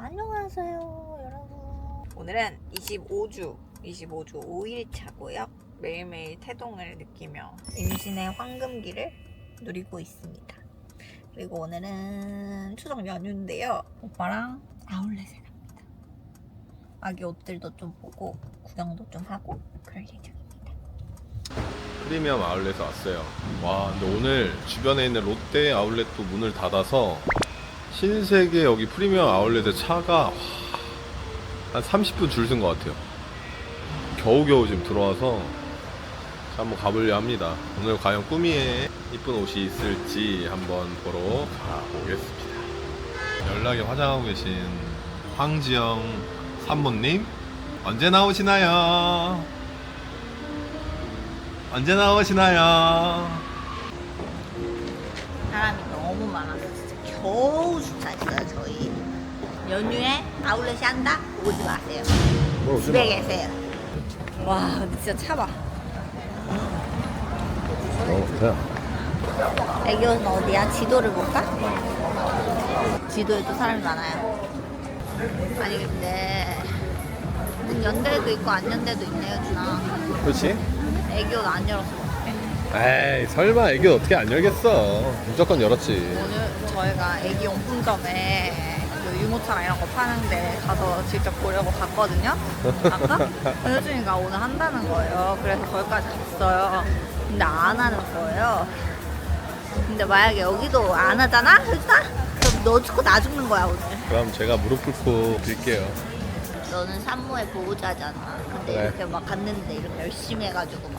안녕하세요 여러분. 오늘은 25주 25주 5일차고요. 매일매일 태동을 느끼며 임신의 황금기를 누리고 있습니다. 그리고 오늘은 추석 연휴인데요. 오빠랑 아울렛에 갑니다. 아기 옷들도 좀 보고 구경도 좀 하고 그럴 예정입니다. 프리미엄 아울렛에 왔어요. 와, 근데 오늘 주변에 있는 롯데 아울렛도 문을 닫아서 신세계 여기 프리미엄 아울렛에 차가 와, 한 30분 줄 쓴 것 같아요. 겨우겨우 지금 들어와서 자, 한번 가보려 합니다. 오늘 과연 꾸미에 이쁜 옷이 있을지 한번 보러 가보겠습니다. 연락에 화장하고 계신 황지영 산모님 언제 나오시나요? 언제 나오시나요? 겨우 주차했어요 저희 연휴에 아울렛이 한다? 오지 마세요 집에 계세요 와 근데 진짜 차봐 어, 애기옷은 어디야? 지도를 볼까? 지도에도 사람이 많아요 아니 근데 문 연대도 있고 안 연대도 있네요 준아 그렇지? 애기옷 안 열었어 에이 설마 애기 어떻게 안 열겠어 무조건 열었지 오늘 저희가 애기 용품점에 그 유모차랑 이런 거 파는데 가서 직접 보려고 갔거든요. 아까 혜준이가 오늘 한다는 거예요. 그래서 거기까지 갔어요. 근데 안 하는 거예요. 근데 만약에 여기도 안 하잖아, 혜준아? 그럼 너 죽고 나 죽는 거야 오늘. 그럼 제가 무릎 꿇고 빌게요 너는 산모의 보호자잖아. 근데 그래. 이렇게 막 갔는데 이렇게 열심히 해가지고 막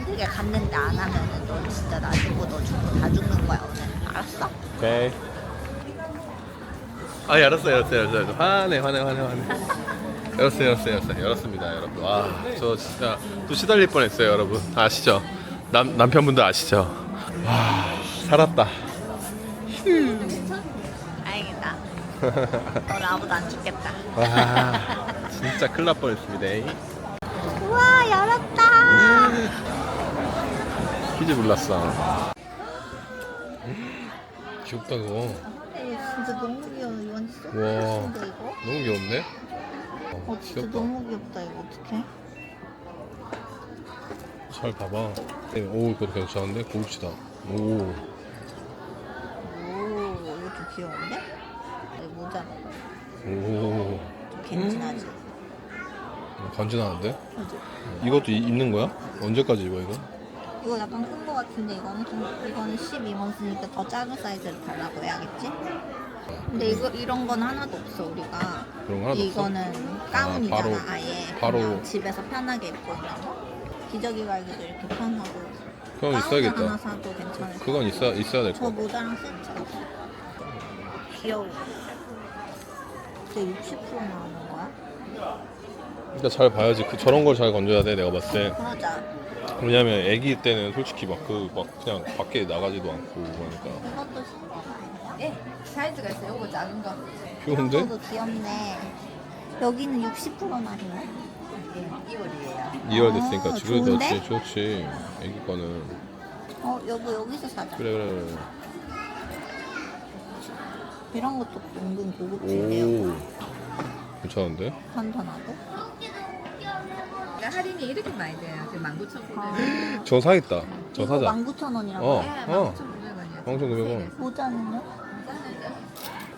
힘들게 갔는데 안 하면은 너 진짜 나 죽고 너 죽고 다 죽는 거야 오늘. 알았어? 오케이 아 열었어요 열었어요 열었어요 화내 화내 화내 화내 열었어요 열었어요 열었어요 열었습니다 여러분 와 저 진짜 또 시달릴 뻔했어요 여러분 아시죠? 남, 남편분들 아시죠? 와 살았다 다행이다. 너 나보다 안 죽겠다. 와 진짜 큰일 날 뻔했습니다 우와 열었다. 퀴즈 몰랐어 귀엽다 그거 진짜 너무 귀여워. 이건 우와. 소프트인데 이거? 너무 귀엽네 어 진짜 너무 귀엽다 이거 어떡해? 잘 봐봐 오 이거 괜찮은데? 고급지다 오 오 이거 좀 귀여운데? 이거 모자 오, 좀 괜찮하지? 간지나는데? 그지? 이것도 이- 입는 거야? 언제까지 입어 이거? 이거 약간 큰 거 같은데 이거는 좀 이거는 12번 쓰니까 더 작은 사이즈를 달라고 해야겠지? 근데 이거 이런 건 하나도 없어 우리가. 그런 거 하나도? 이거는 가운이잖아 바로- 아, 예 바로- 그냥 집에서 편하게 입고 있는 거. 기저귀 갈기도 이렇게 편하고. 그건 있어야겠다. 사도 괜찮을 것 그건 있어야 있어야 될 저 거. 모자랑 세트. 귀여워. 근데 60% 나오는 거야? 그러니까 잘 봐야지. 그 저런 걸 잘 건져야 돼. 내가 봤을 때. 그러자. 왜냐면 아기 때는 솔직히 막 그 막 그냥 밖에 나가지도 않고 그러니까 이것도 신거 아니야? 예, 사이즈가 있어요. 요거 작은 거. 귀여운데? 이것도 귀엽네. 여기는 60%나 있네. 2월이에요. 2월 됐으니까 아, 지금 좋은데? 넣지 좋지. 아기 거는 어, 여보 여기서 사자. 그래 그래 그래. 이런 것도 은근 고급진데요. 오 괜찮은데? 간단하고. 할인이 이렇게 많이 돼요. 지금 19,900원. 아, 저 사겠다. 저 이거 사자. 19,000원이라고. 어. 네, 어. 19,900원이요. 19,900원. 모자는요?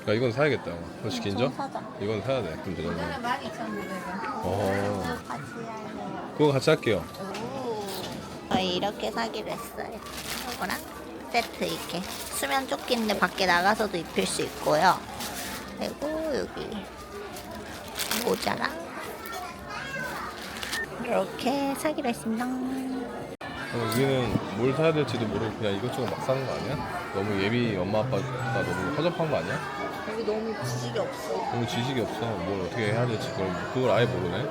야 이건 사야겠다. 솔직히 인정? 저 사자. 이건 사야 돼. 그럼 되잖아. 저는 12,900원. 어. 같이 할래요. 그거 같이 할게요. 오. 저희 이렇게 사기로 했어요. 이거랑 세트 이렇게 수면 조끼인데 밖에 나가서도 입힐 수 있고요. 그리고 여기 모자랑 이렇게 사기로 했습니다. 어, 우리는 뭘 사야 될지도 모르고 그냥 이것저것 막 사는 거 아니야? 너무 예비 엄마 아빠가 너무 허접한 거 아니야? 여기 너무 지식이 없어. 너무 지식이 없어. 뭘 어떻게 해야 될지 그걸, 그걸 아예 모르네.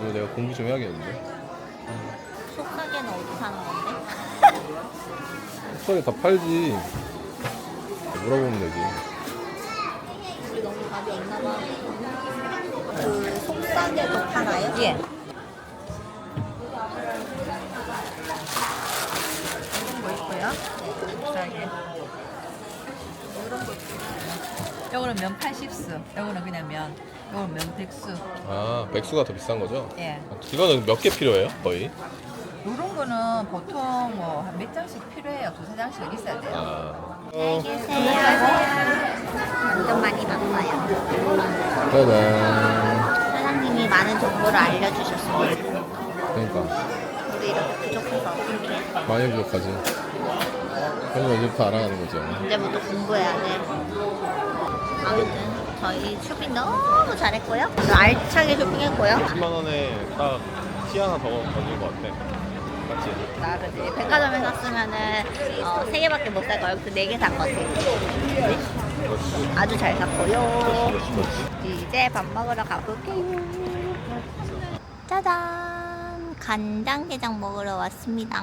오늘 내가 공부 좀 해야겠는데. 속가게는 어디 사는 건데? 속살이 다 팔지. 물어보면 되지. 우리 너무 답이 없나 봐. 그 속가게도 팔아요? 예. 저기. 이런 거. 요거는 면 80수. 요거는 그냥 면. 요거는 면 100수. 아 백수가 더 비싼 거죠? 예. 이거는 몇 개 필요해요? 거의? 요런 거는 보통 뭐 한 몇 장씩 필요해요. 두세 장씩은 있어야 돼요. 아. 어. 완전 많이 봤어요. 짜잔. 사장님이 많은 정보를 알려주셨습니다. 그러니까 우리 이렇게 부족해서 그렇게 많이 부족하지. 그래서 이제부터 알아가는 거죠. 이제부터 공부해야 돼. 아무튼 저희 쇼핑 너무 잘했고요. 알차게 쇼핑했고요. 10만 원에 딱 티 하나 더 던진 것 같아. 맞지? 나 그지 백화점에 샀으면은 어, 세 개밖에 못 살 거예요. 그네개 샀거든. 아주 잘 샀고요. 그렇지, 그렇지. 이제 밥 먹으러 가볼게요. 짜잔! 간장게장 먹으러 왔습니다.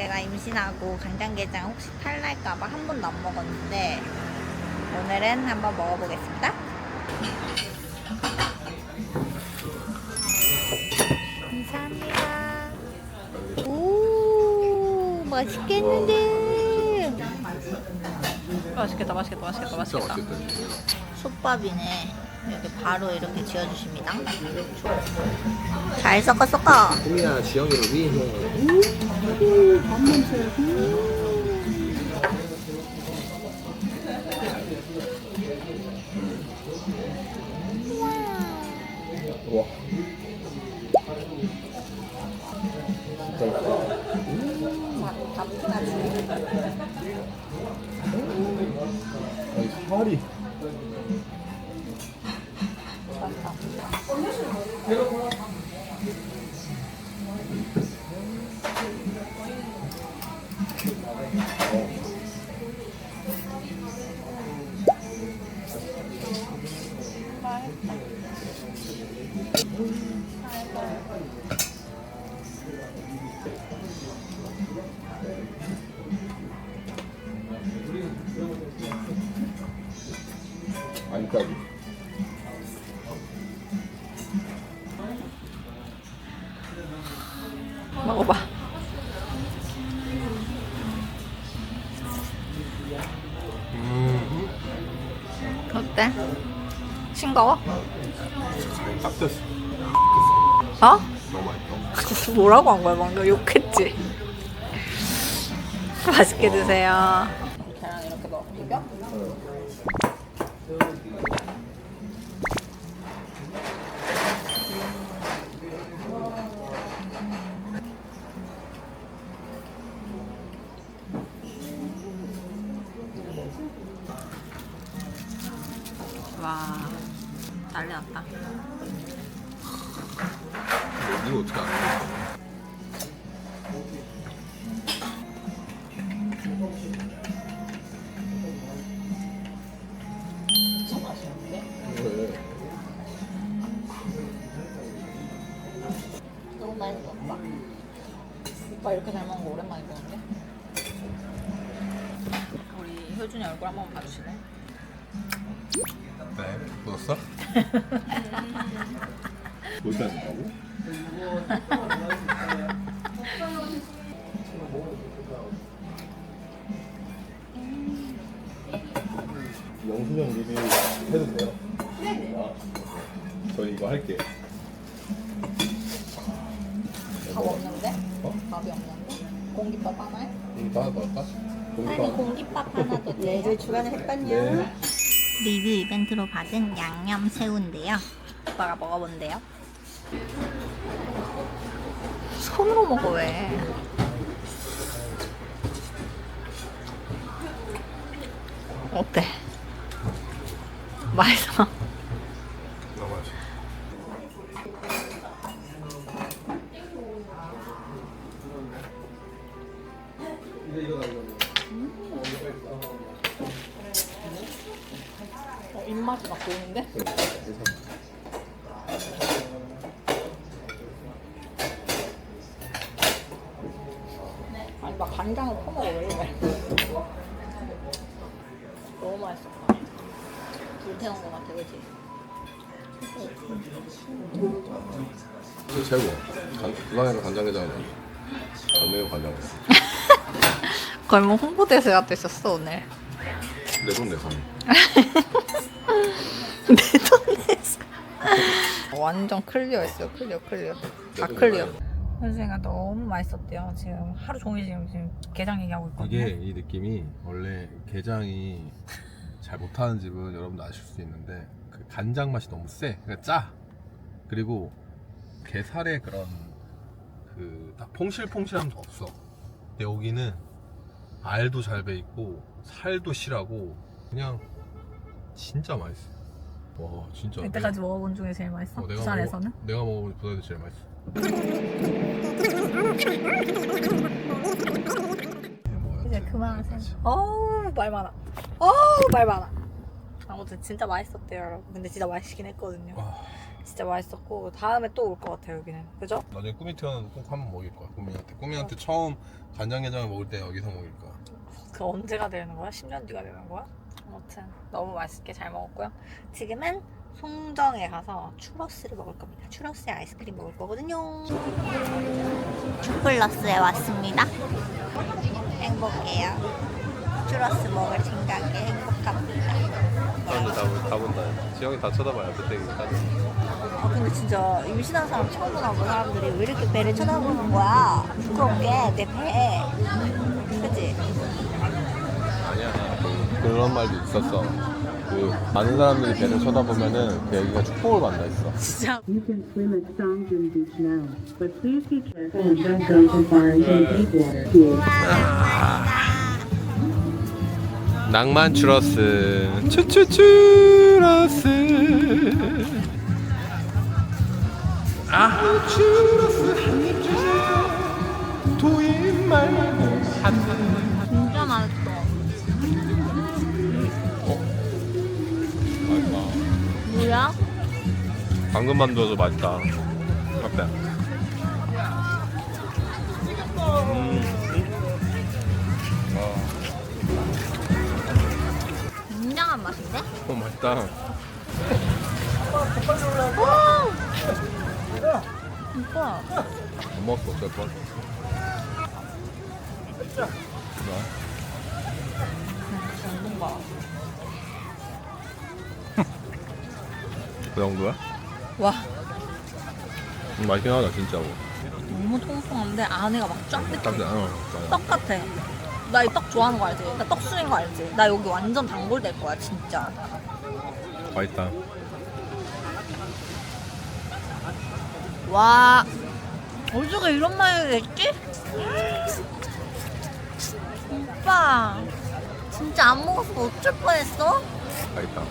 제가 임신하고 간장게장 혹시 탈날까봐 한 번도 안 먹었는데 오늘은 한번 먹어보겠습니다. 감사합니다. 오, 맛있겠는데? 맛있겠다, 맛있겠다, 맛있겠다, 맛있겠다. 솥밥이네. 이렇게 바로 이렇게 지어주십니다. 잘 섞어 섞어. 꿈이나 지영이를 위해 와. 싱거워? 딱 됐어 어? 너무 맛있어 뭐라고 한 거야 방금 욕했지? 맛있게 드세요. 계란 이렇게 넣어 비벼? 오빠 이렇게 잘 먹는 거 오랜만에 보는데? 우리 효준이 얼굴 한 번 봐주실래? 네 묻었어? 묻지 않는다고? 밥이 없는데? 공깃밥 하나에? 응, 하나 더 할까? 아니 공깃밥 하나 더 네, 돼요. 주간에 했거든요. 네. 리뷰 이벤트로 받은 양념 새우인데요. 오빠가 먹어본대요. 손으로 먹어 왜? 어때? 맛있어? 간장을 퍼먹어 왜 이래? 너무 맛있었다. 불 태운 것 같아, 그치? 최고 간, 부산에서 간장게장은 안 매운 간장 거의 뭐 홍보대사가 됐었어 오늘. 근데 내돈 내서. 완전 클리어했어요. 클리어, 클리어. 다 클리어. 현수이가 너무 맛있었대요. 지금 하루 종일 지금, 지금 게장 얘기하고 있거든요. 이게 이 느낌이 원래 게장이 잘 못하는 집은 여러분도 아실 수 있는데 그 간장 맛이 너무 세. 그러니까 짜. 그리고 게살의 그런 그딱 퐁실퐁실함도 없어. 근데 여기는 알도 잘 배 있고 살도 실하고 그냥 진짜 맛있어. 와 진짜. 이때까지 먹어본 중에 제일 맛있어? 어, 내가 부산에서는? 먹어, 내가 먹어본 부산에서 제일 맛있어. 이제 그만하세요. 어우 말 많아. 어우 말 많아. 아무튼 진짜 맛있었대요 여러분. 근데 진짜 맛있긴 했거든요. 와. 진짜 맛있었고 다음에 또 올 것 같아요 여기는. 그죠? 나중에 꿈이 태어나도 꼭 한번 먹일 거야 꿈이한테 꿈이한테 처음 간장게장을 먹을 때 여기서 먹일 거야 그 언제가 되는 거야? 10년 뒤가 되는 거야? 아무튼 너무 맛있게 잘 먹었고요. 지금은 송정에 가서 추러스를 먹을 겁니다. 추러스에 아이스크림 먹을 거거든요. 플러스에 왔습니다. 행복해요. 추러스 먹을 생각에 행복합니다. 사람들 다, 다 본다 지영이 다 쳐다봐요 그때까지 아 근데 진짜 임신한 사람 처음 보나 본 사람들이 왜 이렇게 배를 쳐다보는 거야? 부끄럽게 내 배. 그치? 그, 그런 말도 있었어 그 많은 사람들이 배를 쳐다보면은 그 애기가 축복을 받나 했어 진짜 You can swim at Songdon Beach now, but please be careful and don't go too far into deep water. Kids. 낭만 추러스 추추 추러스 아 추러스 한입 주세요 도인 말 방금 만들어서 맛있다 어때? 굉장한 맛인데? 어 맛있다 오빠. 못 먹었어 어쩔 뻔 뭐야? 뭔가 그 정도야? 와 음, 맛있긴 하다 진짜로 너무 통통한데 안에가 막 쫀득해. 깜짝 어. 떡 같아. 나 이 떡 좋아하는 거 알지? 나 떡수인 거 알지? 나 여기 완전 단골 될 거야 진짜. 맛있다 와 어디가 이런 말을 했지? 오빠 진짜 안 먹었어 어쩔 뻔했어? 맛있다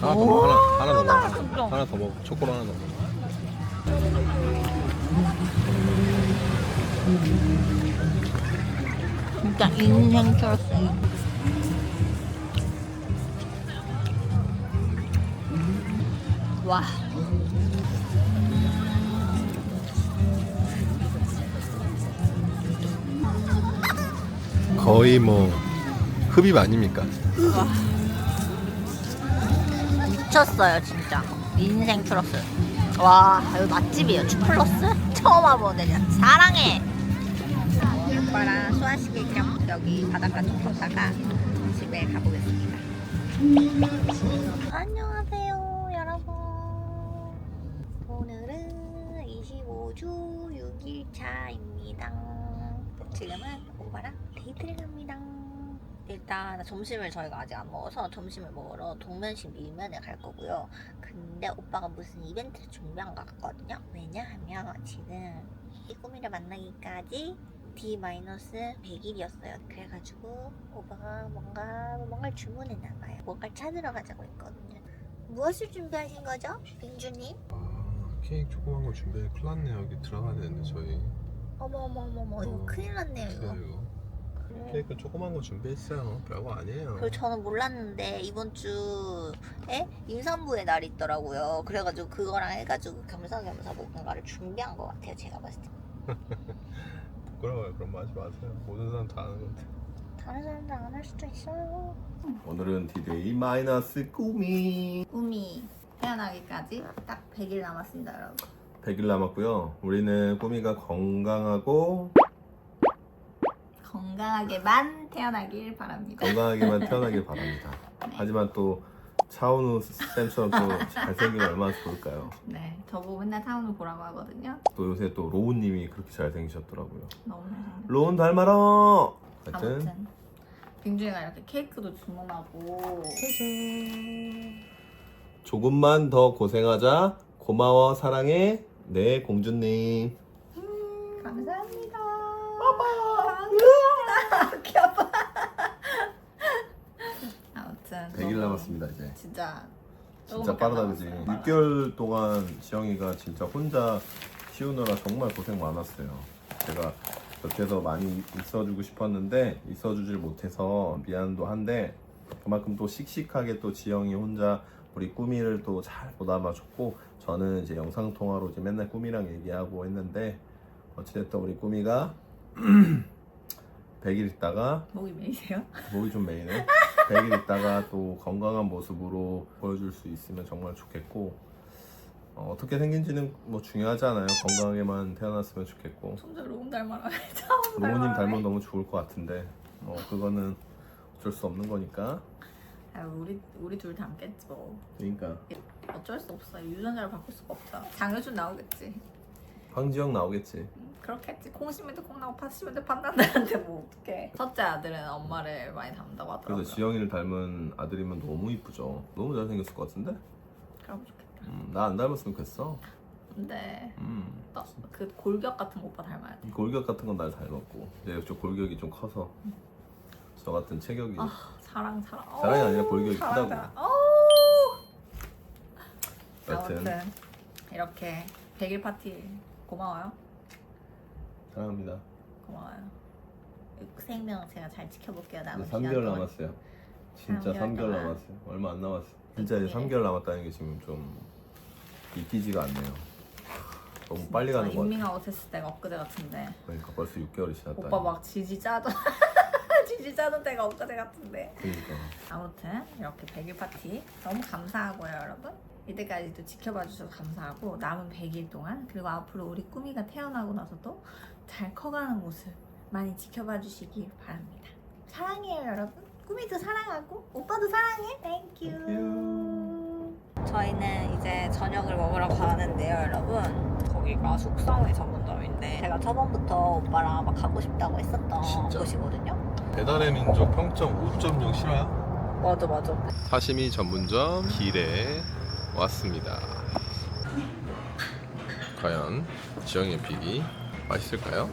하나 더 먹어 하나, 하나 더 먹어. 하나 더 먹어 초코로 하나 더 먹어 진짜 인생 철수. 와. 거의 뭐 흡입 아닙니까? 미쳤어요 진짜. 인생 추러스. 와 여기 맛집이에요. 추플러스? 처음 와보는데 그냥 사랑해. 오빠랑 수아시킬 겸 여기 바닷가 좀 걷다가 집에 가보겠습니다. 안녕하세요 여러분. 오늘은 25주 6일차입니다. 지금은 오빠랑 데이트를 갑니다 일단 점심을 저희가 아직 안 먹어서 점심을 먹으러 동면식 밀면에 갈 거고요. 근데 오빠가 무슨 이벤트를 준비한 것 같거든요. 왜냐하면 지금 이 꾸미를 만나기까지 D-100일이었어요. 그래가지고 오빠가 뭔가 뭔가를 주문했나 봐요. 뭔가를 찾으러 가자고 했거든요. 무엇을 준비하신 거죠, 빙주님? 아 케이크 조그만 거 준비해 큰일 났네 여기 들어가야 되는데 저희 어머 어머 어머 어머 이거 큰일 났네요 이거. 기다려 케이크 조그만 거 준비했어요 별거 아니에요 그리고 저는 몰랐는데 이번 주에 임산부의 날이 있더라고요. 그래가지고 그거랑 해가지고 겸사겸사 뭔가를 준비한 것 같아요. 제가 봤을 때. 부끄러워요 그런 말 하지 마세요 모든 사람 다 아는 건데 다른 사람들 안 할 수도 있어요. 오늘은 디데이 마이너스 꾸미 꿈이 태어나기까지 딱 100일 남았습니다, 여러분. 100일 남았고요. 우리는 꾸미가 건강하고 건강하게만 태어나길 바랍니다. 건강하게만 태어나길 바랍니다. 하지만 또 차은우 쌤처럼 또 잘생기면 얼마나 좋을까요? 네, 저보고 맨날 타운을 보라고 하거든요. 또 요새 또 로운님이 그렇게 잘생기셨더라고요. 너무 잘생겼어요. 로운 닮아라. 하여튼 아무튼 빙준이가 이렇게 케이크도 주문하고 조금만 더 고생하자. 고마워 사랑해. 네 공주님. 감사합니다. 아무튼 100일 너무 남았습니다 이제. 진짜 진짜 조금밖에 빠르다 안 그지? 남았어요. 6개월 동안 지영이가 진짜 혼자 키우느라 정말 고생 많았어요. 제가 곁에서 많이 있어주고 싶었는데 있어주질 못해서 미안도 한데 그만큼 또 씩씩하게 또 지영이 혼자 우리 꾸미를 또 잘 보담아줬고 저는 이제 영상 통화로 이제 맨날 꾸미랑 얘기하고 했는데 어찌됐든 우리 꾸미가 100일 있다가 목이 메이세요? 목이 좀 메이네. 100일 있다가 또 건강한 모습으로 보여줄 수 있으면 정말 좋겠고 어, 떻게 생긴지는 뭐 중요하지 않아요. 건강하게만 태어났으면 좋겠고 손자 로운 닮아라. 부모님 닮으면 너무 좋을 것 같은데 뭐 그거는 어쩔 수 없는 거니까 아, 우리 우리 둘 닮겠지 뭐. 그러니까 어쩔 수 없어. 유전자를 바꿀 수가 없다. 장효준 나오겠지. 황지영 나오겠지. 음, 그렇겠지. 때콩 나고 때팥 난다는데 뭐 어떡해. 첫째 아들은 엄마를 많이 닮는다고 하더라고요. 그래서 지영이를 닮은 아들이면 너무 이쁘죠. 너무 잘생겼을 것 같은데? 그럼 좋겠다. 음, 나 안 닮았으면 좋겠어. 근데 음, 또 그 골격 같은 거 오빠 닮아야 돼. 골격 같은 건 날 닮았고 이제 저 골격이 좀 커서 저 같은 체격이 아 사랑 사랑. 사랑이 아니라 골격이 크다고. 어우. 여튼 아무튼 이렇게 100일 파티 고마워요. 사랑합니다. 고마워요. 생명 제가 잘 지켜볼게요. 이제 남은 3개월 시간 동안. 남았어요. 진짜 3개월 3개월 동안. 남았어요. 얼마 안 남았어요. 진짜 이제 3개월 남았다는 게 지금 좀 믿기지가 않네요. 너무 빨리 가는 것 같아. 인밍아웃 했을 때가 엊그제 같은데 그러니까 벌써 6개월이 지났다. 오빠 막 지지 짜던 지지 짜던 때가 엊그제 같은데 그러니까 아무튼 이렇게 100일 파티 너무 감사하고요 여러분 이때까지도 지켜봐 주셔서 감사하고 남은 100일 동안 그리고 앞으로 우리 꾸미가 태어나고 나서도 잘 커가는 모습 많이 지켜봐 주시기 바랍니다. 사랑해요 여러분. 꾸미도 사랑하고 오빠도 사랑해. 땡큐 저희는 이제 저녁을 먹으러 가는데요 여러분. 거기가 숙성의 전문점인데 제가 처음부터 오빠랑 막 가고 싶다고 했었던 진짜? 곳이거든요. 배달의 민족 평점 5.0 실화야? 맞아 맞아. 사시미 전문점 길에 왔습니다. 과연 지영의 픽이 맛있을까요?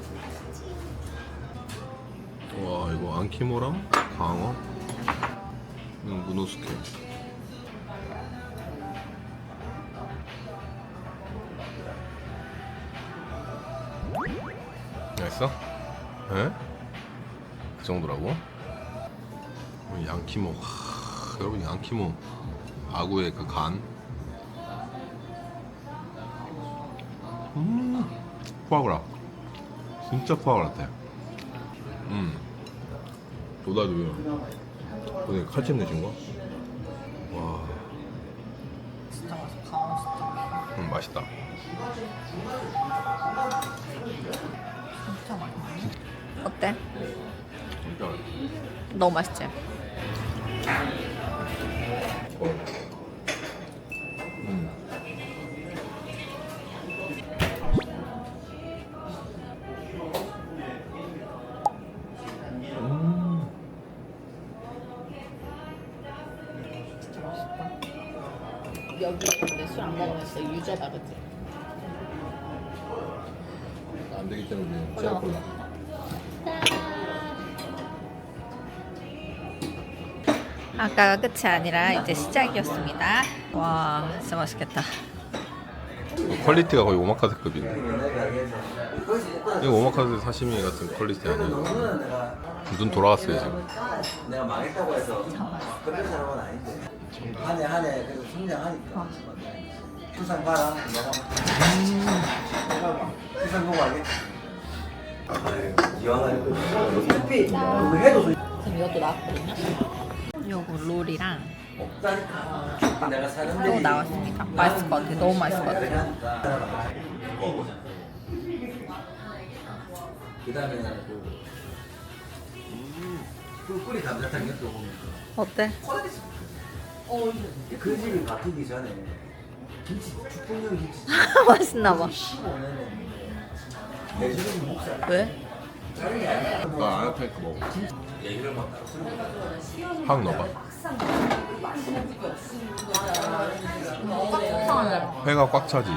와 이거 안키모랑 광어 이거 문어숙회 맛있어? 에? 그 정도라고? 어, 양키모 하, 여러분 양키모 아구의 그 간. 포아그라. 진짜 포아그라 같아. 음. 도다리요. 오늘 칼집 내신 거? 와, 진짜 맛있어 강원 진짜 음, 맛있다. 진짜 맛있어 어때? 진짜. 너무 맛있지? 음. 여기 근데 술 안 먹으면 진짜 유저다 그치? 안 되기 때문에 제가 골라. 아까가 끝이 아니라 이제 시작이었습니다 와 진짜 맛있겠다 퀄리티가 거의 오마카세급이네. 이거 오마카세 사시미 같은 퀄리티 아니에요. 눈 돌아갔어요 지금. 내가 망했다고 해서 그런 사람은 아닌데 한 해 한해 그래도 성장하니까. 부산 봐라. 내가 내가 부산 보고 알겠지 어차피. 그거 해도 지금 이것도 나왔거든요. 요거 롤이랑 없다니까 내가 사는 또 나왔습니다 맛있을 것 같아. 너무 맛있을 것 같아. 그다음에 그 꿀꿀이 감자탕 옆에 보면. 어때? 그 집이 바뀌기 전에 김치 죽분용 김치 맛있나 봐. 15년 내주는 목살 왜? 나 아야테이크 먹어. 얘기를 막확 넣어봐. 회가 꽉 차지.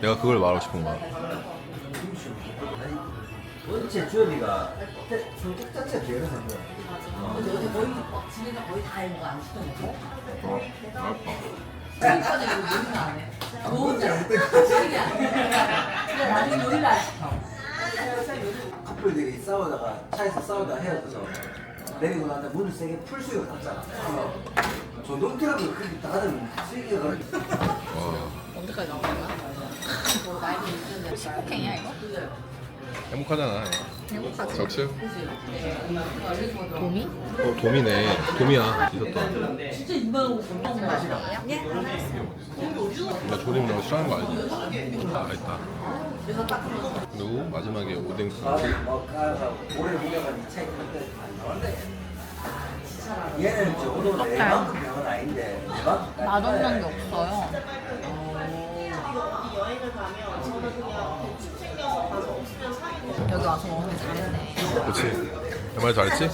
내가 그걸 말하고 싶은 거야. 전체 주연이가 성격 자체가 되는 거야? 어, 알았다. 커플 들이 싸우다가 차에서 싸우다가 헤어져서 내리고 나서 문을 세게 풀수가 탔잖아. 저 놈들하고 그렇게 닫으면 세게 가 와, 언제까지 나오는 거야? 식폭행이야 이거? 행복하잖아. 행복하지. 적실? 도미? 어, 도미네. 도미야. 있었다. 예? 나 조림 너무 싫어하는 거 알지? 아, 있다. 그리고 마지막에 오뎅 아, 뭐 가서 오래 무게가 이 차에 그때 얘는 이제 오늘 내만큼 병은 아닌데 내만큼 맛없는 게 없어요. 여기 와서 먹으면 잘했네. 그렇지. 내 말 잘했지?